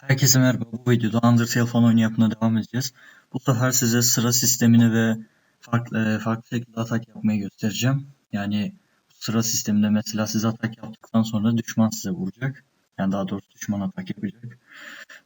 Herkese merhaba. Bu videoda Undertale fan oyunu yapmaya devam edeceğiz. Bu sefer size sıra sistemini ve farklı e, farklı şekilde atak yapmayı göstereceğim. Yani sıra sisteminde mesela siz atak yaptıktan sonra düşman size vuracak. Yani daha doğrusu düşman atak yapacak.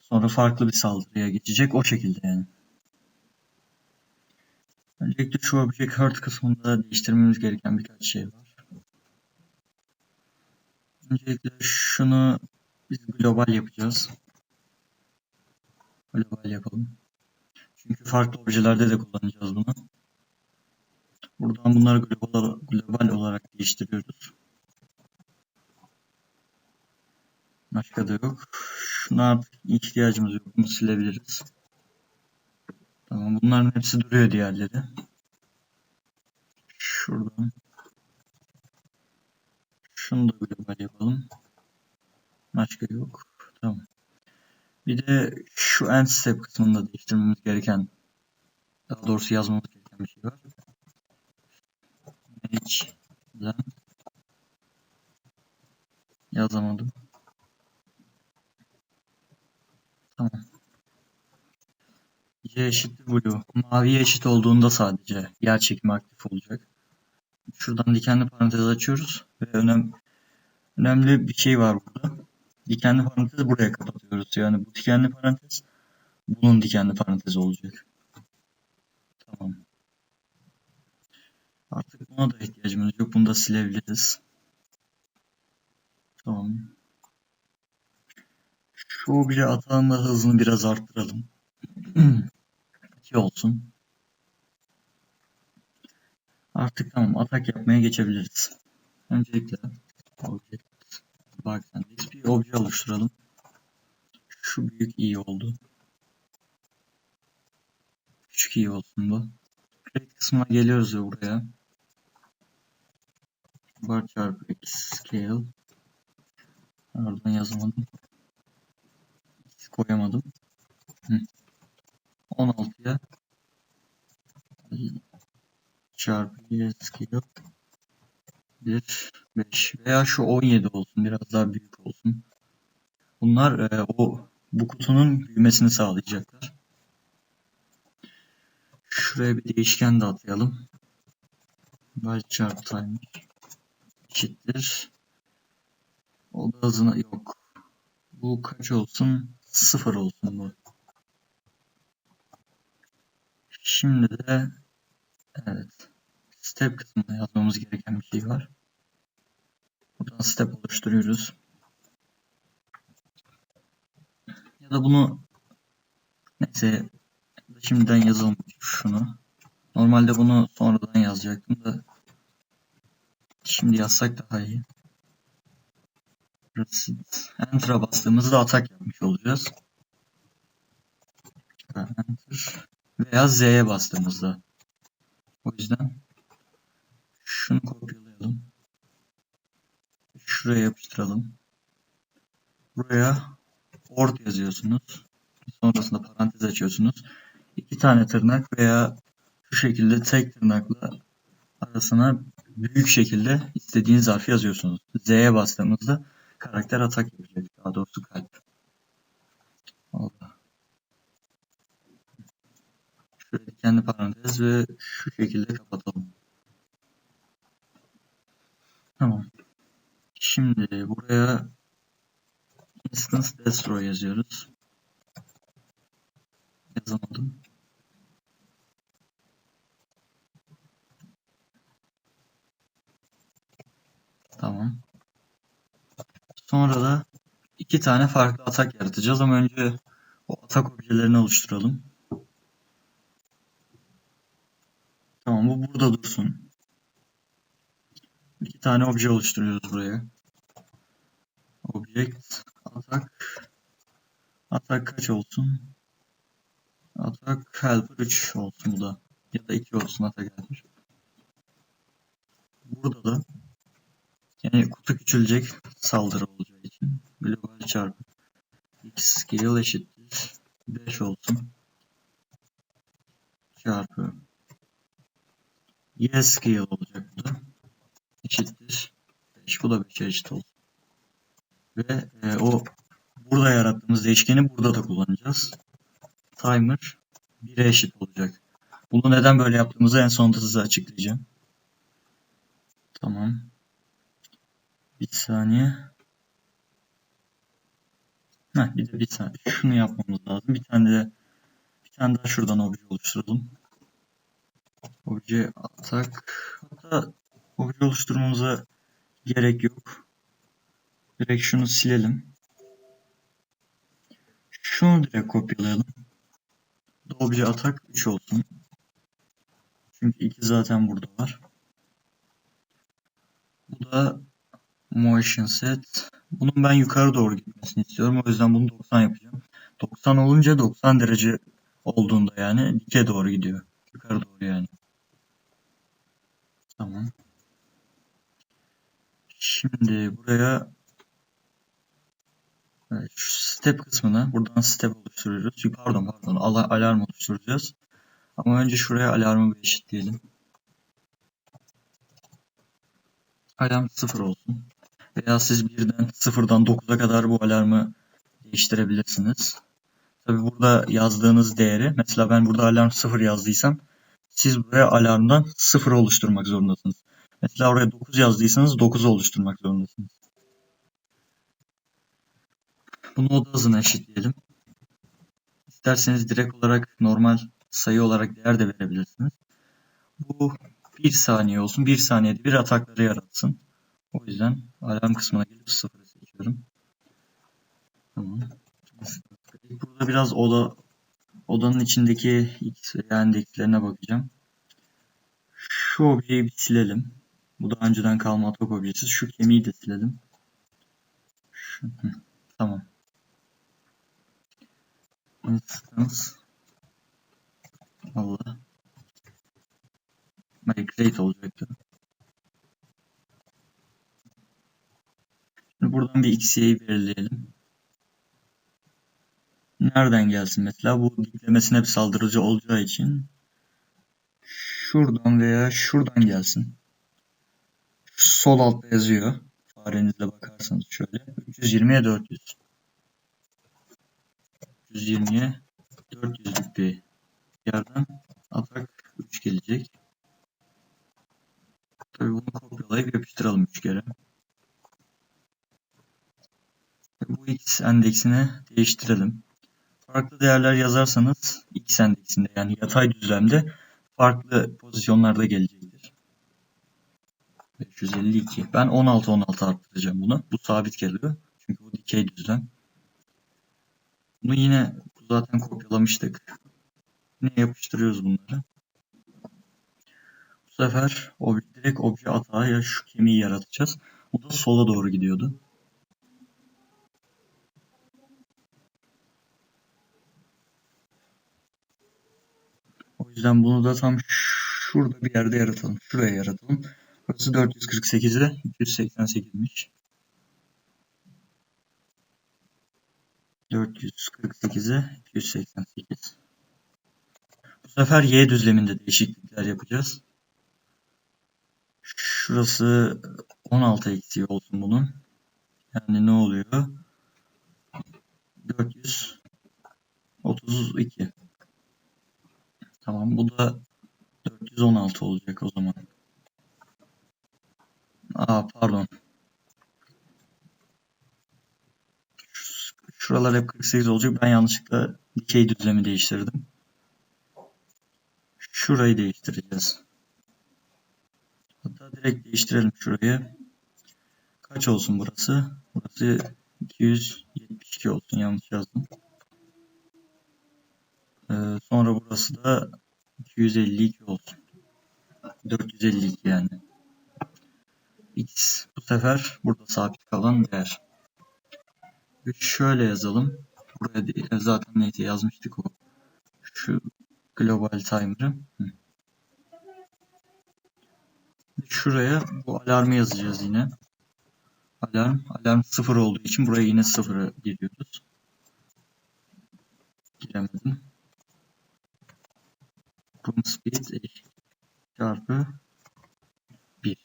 Sonra farklı bir saldırıya geçecek. O şekilde yani. Öncelikle şu Object Hurt kısmında değiştirmemiz gereken birkaç şey var. Öncelikle şunu biz global yapacağız. Global yapalım. Çünkü farklı objelerde de kullanacağız bunu. Buradan bunları global, global olarak değiştiriyoruz. Başka da yok. Şuna artık ihtiyacımız yok. Bunu silebiliriz. Tamam bunların hepsi duruyor diğerleri. Şuradan. Şunu da global yapalım. Başka yok. Tamam. Bir de şu end step kısmında değiştirmemiz gereken daha doğrusu yazmamız gereken bir şey var. Manage yazamadım. Tamam. Y eşittir blue. Maviye eşit olduğunda sadece yer çekimi aktif olacak. Şuradan dikenli parantez açıyoruz ve önem, önemli bir şey var burada. Dikenli parantezi buraya kapatıyoruz. Yani bu dikenli parantez bunun dikenli parantezi olacak. Tamam. Artık buna da ihtiyacımız yok. Bunu da silebiliriz. Tamam. Şu obje atağında hızını biraz arttıralım. 2 olsun. Artık tamam atak yapmaya geçebiliriz. Öncelikle object Barksandix bir obje oluşturalım. Şu büyük iyi oldu. Küçük iyi olsun bu. Create kısmına geliyoruz ve buraya. Bar çarpı x scale. Oradan yazamadım. X koyamadım. 16'ya çarpı y scale 1 5 veya şu 17 olsun biraz daha büyük olsun. Bunlar e, o bu kutunun büyümesini sağlayacaklar. Şuraya bir değişken de atayalım. Byte çarpı timer eşittir. O da hızına yok. Bu kaç olsun? Sıfır olsun bu. Şimdi de evet step kısmında yazmamız gereken bir şey var. Buradan step oluşturuyoruz. Ya da bunu neyse şimdiden yazalım şunu. Normalde bunu sonradan yazacaktım da şimdi yazsak daha iyi. Enter'a bastığımızda atak yapmış olacağız. Enter veya Z'ye bastığımızda. O yüzden şunu. Şuraya yapıştıralım. Buraya ord yazıyorsunuz. Sonrasında parantez açıyorsunuz. İki tane tırnak veya şu şekilde tek tırnakla arasına büyük şekilde istediğiniz harfi yazıyorsunuz. Z'ye bastığımızda karakter atak yapacak. Daha doğrusu kalp. Oldu. Şöyle kendi parantez ve şu şekilde kapatalım. Tamam. Şimdi buraya instance destroy yazıyoruz. Yazamadım. Tamam. Sonra da iki tane farklı atak yaratacağız ama önce o atak objelerini oluşturalım. Tamam bu burada dursun. İki tane obje oluşturuyoruz buraya. Object atak atak kaç olsun? Atak helper 3 olsun bu da. Ya da 2 olsun atak helper. Burada da yani kutu küçülecek saldırı olacağı için global çarpı x scale eşittir 5 olsun çarpı y scale olacak bu da eşittir 5 bu da 5'e eşit olsun ve e, o burada yarattığımız değişkeni burada da kullanacağız. Timer 1'e eşit olacak. Bunu neden böyle yaptığımızı en sonunda size açıklayacağım. Tamam. Bir saniye. Heh, bir de bir saniye. Şunu yapmamız lazım. Bir tane de bir tane daha şuradan obje oluşturalım. Obje atak. Hatta obje oluşturmamıza gerek yok. Direkt şunu silelim. Şunu direkt kopyalayalım. Obje atak 3 olsun. Çünkü 2 zaten burada var. Bu da motion set. Bunun ben yukarı doğru gitmesini istiyorum. O yüzden bunu 90 yapacağım. 90 olunca 90 derece olduğunda yani dike doğru gidiyor. Yukarı doğru yani. Tamam. Şimdi buraya şu step kısmına buradan step oluşturuyoruz. Pardon pardon al alarm oluşturacağız. Ama önce şuraya alarmı bir eşitleyelim. Alarm 0 olsun. Veya siz birden 0'dan 9'a kadar bu alarmı değiştirebilirsiniz. Tabi burada yazdığınız değeri mesela ben burada alarm 0 yazdıysam siz buraya alarmdan 0 oluşturmak zorundasınız. Mesela oraya 9 yazdıysanız 9 oluşturmak zorundasınız. Bunu oda hızına eşitleyelim. İsterseniz direkt olarak normal sayı olarak değer de verebilirsiniz. Bu 1 saniye olsun. 1 saniyede bir atakları yaratsın. O yüzden alarm kısmına gelip 0'ı seçiyorum. Tamam. Burada biraz oda odanın içindeki x ve bakacağım. Şu objeyi bir silelim. Bu da önceden kalma atak objesi. Şu kemiği de silelim. Şu, tamam. Instance Allah. Migrate olacaktı. Şimdi buradan bir xy'yi belirleyelim. Nereden gelsin mesela? Bu diklemesine bir saldırıcı olacağı için şuradan veya şuradan gelsin. Sol altta yazıyor. Farenizle bakarsanız şöyle. 320'ye 400. 320'ye 400'lük bir yerden atak 3 gelecek. Tabii bunu kopyalayıp yapıştıralım 3 kere. Bu x endeksini değiştirelim. Farklı değerler yazarsanız x endeksinde yani yatay düzlemde farklı pozisyonlarda gelecektir. 552. Ben 16 16 arttıracağım bunu. Bu sabit geliyor. Çünkü bu dikey düzlem. Bunu yine zaten kopyalamıştık. Yine yapıştırıyoruz bunları. Bu sefer direkt obje atağı ya şu kemiği yaratacağız. Bu da sola doğru gidiyordu. O yüzden bunu da tam şurada bir yerde yaratalım. Şuraya yaratalım. Burası 448'e 288'miş. 448'e 288. Bu sefer y düzleminde değişiklikler yapacağız. Şurası 16 eksiği olsun bunun. Yani ne oluyor? 432. Tamam bu da 416 olacak o zaman. Aa pardon. Şuralar hep 48 olacak. Ben yanlışlıkla dikey düzlemi değiştirdim. Şurayı değiştireceğiz. Hatta direkt değiştirelim şurayı. Kaç olsun burası? Burası 272 olsun. Yanlış yazdım. Ee, sonra burası da 252 olsun. 452 yani. X bu sefer burada sabit kalan değer. Şöyle yazalım. Buraya değil, zaten neyse yazmıştık o. Şu global timer'ı. Şuraya bu alarmı yazacağız yine. Alarm. Alarm sıfır olduğu için buraya yine sıfırı giriyoruz. Giremedim. Room speed çarpı 1.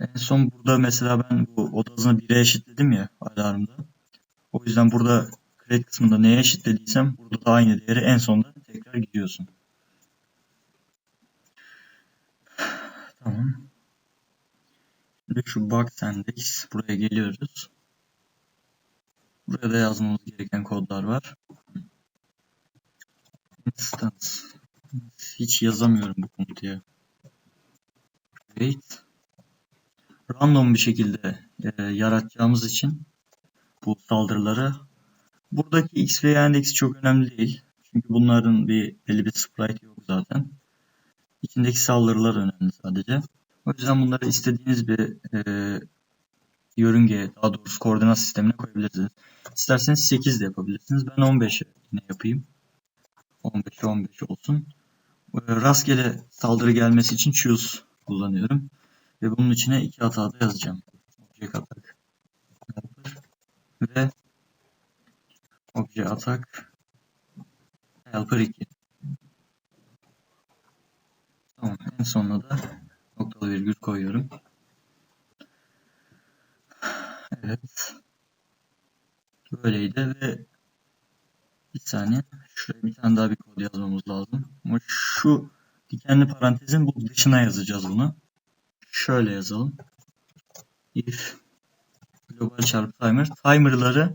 En son burada mesela ben bu oda hızını 1'e eşitledim ya alarmda. O yüzden burada create kısmında neye eşitlediysem burada da aynı değeri en sonunda tekrar gidiyorsun. Tamam. Şimdi şu box index buraya geliyoruz. Buraya da yazmamız gereken kodlar var. Instance. Hiç yazamıyorum bu komutu Create. Random bir şekilde e, yaratacağımız için bu saldırıları buradaki x ve y endeksi çok önemli değil. Çünkü bunların bir belli bir sprite yok zaten. İçindeki saldırılar önemli sadece. O yüzden bunları istediğiniz bir e, yörüngeye, daha doğrusu koordinat sistemine koyabilirsiniz. İsterseniz 8 de yapabilirsiniz. Ben 15'e yine yapayım. 15 15 olsun. E, rastgele saldırı gelmesi için choose kullanıyorum. Ve bunun içine iki hata da yazacağım. Attack helper ve object attack helper 2. Tamam. En sonuna da noktalı virgül koyuyorum. Evet. Böyleydi ve bir saniye. Şuraya bir tane daha bir kod yazmamız lazım. Ama şu dikenli parantezin bu dışına yazacağız bunu. Şöyle yazalım. If global çarpı timer. Timer'ları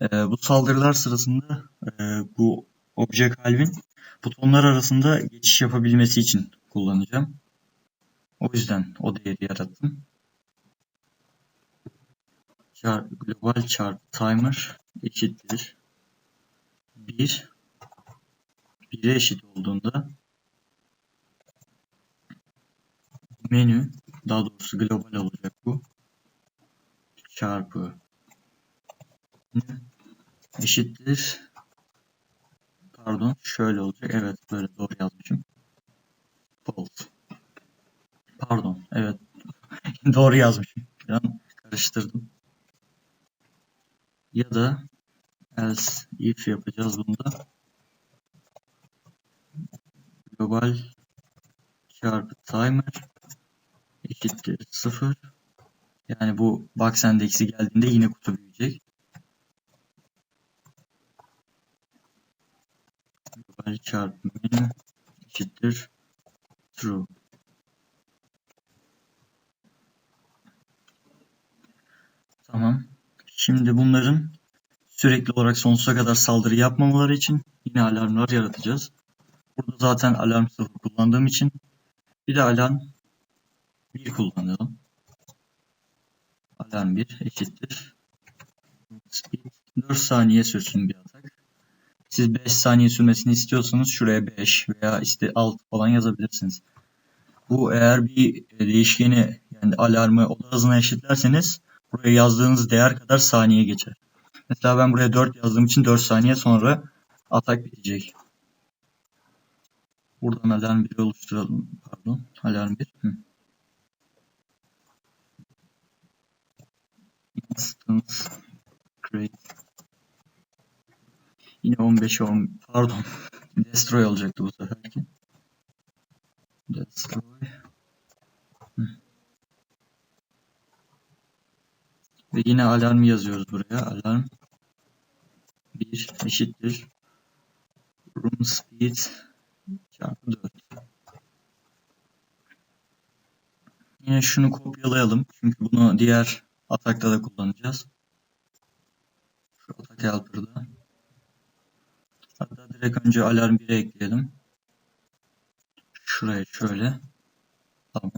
e, bu saldırılar sırasında e, bu obje kalbin butonlar arasında geçiş yapabilmesi için kullanacağım. O yüzden o değeri yarattım. Char global çarpı timer eşittir 1 1'e eşit olduğunda menü daha doğrusu global olacak bu. Çarpı eşittir. Pardon şöyle olacak. Evet böyle doğru yazmışım. False. Pardon evet. Doğru yazmışım. Bir an karıştırdım. Ya da else if yapacağız bunda global çarpı timer eşittir 0 yani bu box endeksi geldiğinde yine kutu büyüyecek. Global çarpı menü eşittir. True. Tamam. Şimdi bunların sürekli olarak sonsuza kadar saldırı yapmamaları için yine alarmlar yaratacağız. Burada zaten alarm 0 kullandığım için bir de alarm 1 kullanalım. Alarm 1 eşittir. Speed 4 saniye sürsün bir atak. Siz 5 saniye sürmesini istiyorsanız şuraya 5 veya işte 6 falan yazabilirsiniz. Bu eğer bir değişkeni yani alarmı oda hızına eşitlerseniz buraya yazdığınız değer kadar saniye geçer. Mesela ben buraya 4 yazdığım için 4 saniye sonra atak bitecek. Buradan alarm 1 oluşturalım. Pardon. Alarm 1. Hı. Instance create. Yine 15 10 pardon. Destroy olacaktı bu seferki. Destroy. Ve yine alarmı yazıyoruz buraya. Alarm 1 eşittir room speed çarpı 4. Yine şunu kopyalayalım. Çünkü bunu diğer atakta da kullanacağız. Şu atak helper'da. Hatta direkt önce alarm 1'e ekleyelim. Şuraya şöyle. Tamam.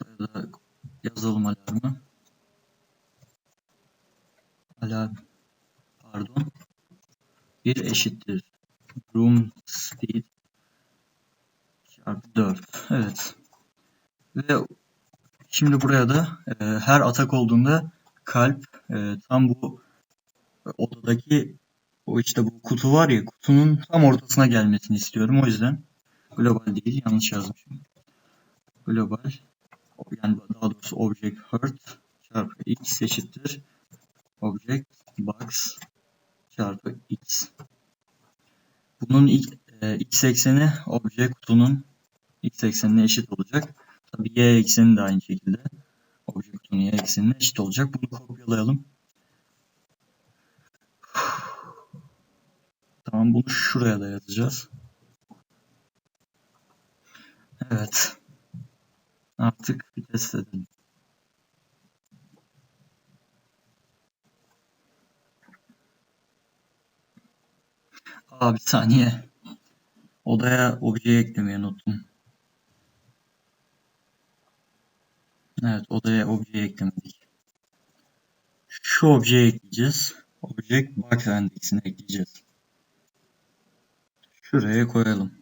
Buraya da yazalım alarmı. Alarm pardon. 1 eşittir room speed çarpı 4. Evet. Ve şimdi buraya da e, her atak olduğunda kalp e, tam bu odadaki o işte bu kutu var ya kutunun tam ortasına gelmesini istiyorum. O yüzden global değil yanlış yazmışım. Global yani daha doğrusu object hurt çarpı x eşittir object box çarpı x. Bunun ilk, e, x ekseni obje kutunun x eksenine eşit olacak. Tabii y ekseni de aynı şekilde. Obje kutunun y eksenine eşit olacak. Bunu kopyalayalım. Tamam bunu şuraya da yazacağız. Evet. Artık bir test edelim. Aa bir saniye. Odaya obje eklemeyi unuttum. Evet odaya obje eklemedik. Şu objeyi ekleyeceğiz. Object box endeksini ekleyeceğiz. Şuraya koyalım.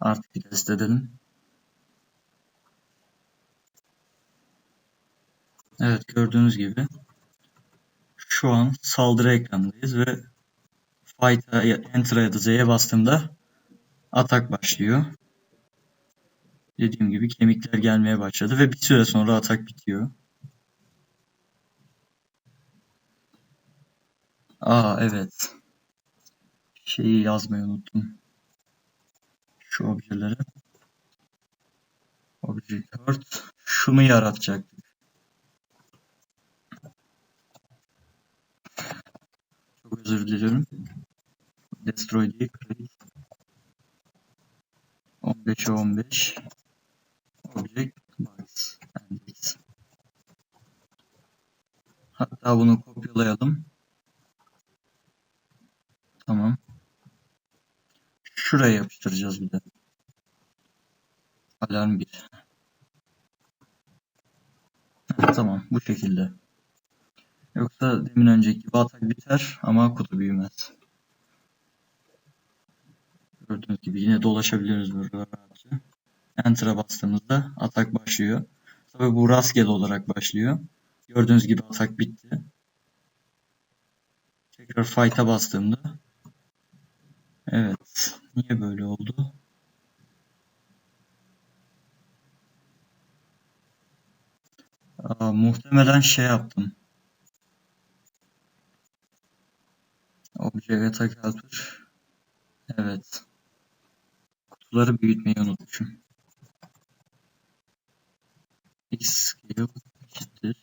Artık test edelim. Evet gördüğünüz gibi şu an saldırı ekranındayız ve Fight'a Enter'a ya da Z'ye bastığımda atak başlıyor. Dediğim gibi kemikler gelmeye başladı ve bir süre sonra atak bitiyor. Aa evet. Şeyi yazmayı unuttum. Şu objeleri. Object hurt. Şunu yaratacaktık. Çok özür diliyorum. Destroy create. 15'e 15. Object box index. Hatta bunu kopyalayalım. Tamam. Şuraya yapıştıracağız bir de. Alarm 1. tamam bu şekilde. Yoksa demin önceki gibi atak biter ama kutu büyümez. Gördüğünüz gibi yine dolaşabiliyoruz burada rahatça. Enter'a bastığımızda atak başlıyor. Tabi bu rastgele olarak başlıyor. Gördüğünüz gibi atak bitti. Tekrar fight'a bastığımda Evet. Niye böyle oldu? Aa, muhtemelen şey yaptım. Object attack helper. Evet. Kutuları büyütmeyi unutmuşum. X scale eşittir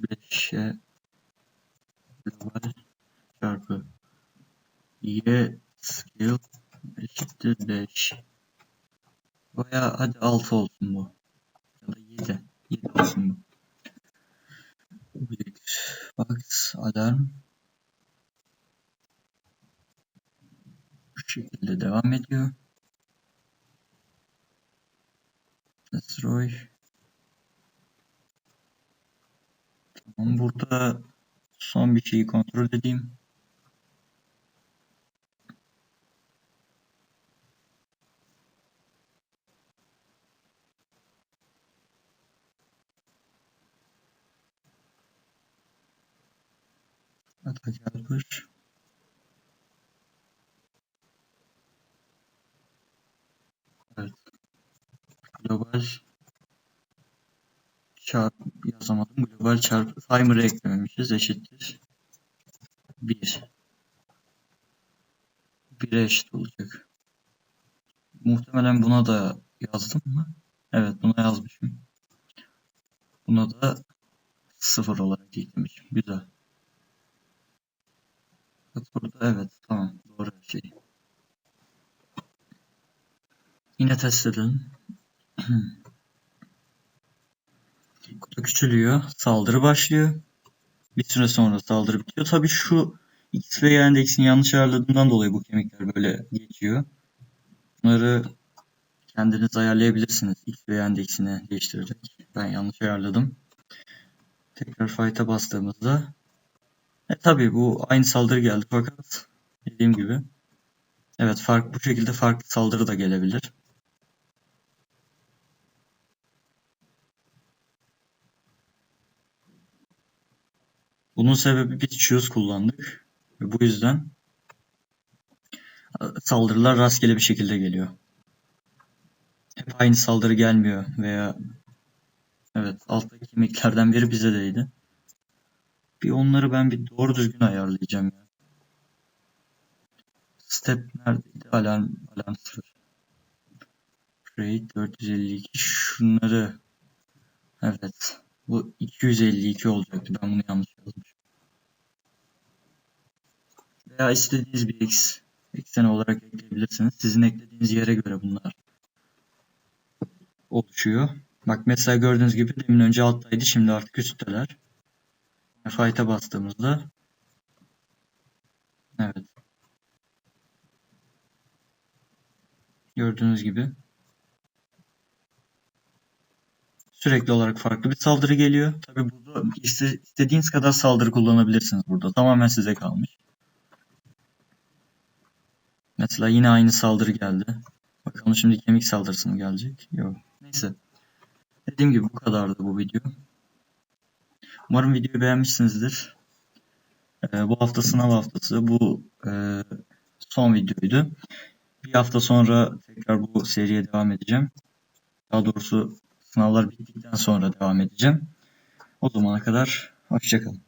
5'e global çarpı y scale eşittir 5. Baya hadi 6 olsun bu. Ya da 7. 7 olsun bu. Box alarm bu şekilde devam ediyor. Destroy Tamam burada son bir şeyi kontrol edeyim. Atak helper. Evet. Global çarp yazamadım. Global çarpı timer'ı eklememişiz. Eşittir. 1. 1'e eşit olacak. Muhtemelen buna da yazdım mı? Evet buna yazmışım. Buna da 0 olarak eklemişim. Güzel. Bak burada evet tamam doğru şey. Yine test edelim. Kutu küçülüyor. Saldırı başlıyor. Bir süre sonra saldırı bitiyor. Tabii şu X ve Y endeksini yanlış ayarladığımdan dolayı bu kemikler böyle geçiyor. Bunları kendiniz ayarlayabilirsiniz. X ve Y endeksini değiştirerek. Ben yanlış ayarladım. Tekrar fight'a bastığımızda e tabi bu aynı saldırı geldi fakat dediğim gibi evet fark bu şekilde farklı saldırı da gelebilir. Bunun sebebi biz choose kullandık ve bu yüzden saldırılar rastgele bir şekilde geliyor. Hep aynı saldırı gelmiyor veya evet alttaki kemiklerden biri bize değdi. Bir onları ben bir doğru düzgün ayarlayacağım ya. Step neredeydi? Alarm, alarm sıfır. Rate 452 şunları evet bu 252 olacaktı. Ben bunu yanlış yazmışım. Veya istediğiniz bir x eksen olarak ekleyebilirsiniz. Sizin eklediğiniz yere göre bunlar oluşuyor. Bak mesela gördüğünüz gibi demin önce alttaydı şimdi artık üstteler. Fight'a bastığımızda evet. Gördüğünüz gibi Sürekli olarak farklı bir saldırı geliyor. Tabi burada iste- istediğiniz kadar saldırı kullanabilirsiniz burada. Tamamen size kalmış. Mesela yine aynı saldırı geldi. Bakalım şimdi kemik saldırısı mı gelecek? Yok. Neyse. Dediğim gibi bu kadardı bu video. Umarım videoyu beğenmişsinizdir. Ee, bu hafta sınav haftası. Bu e, son videoydu. Bir hafta sonra tekrar bu seriye devam edeceğim. Daha doğrusu Sınavlar bittikten sonra devam edeceğim. O zamana kadar hoşçakalın.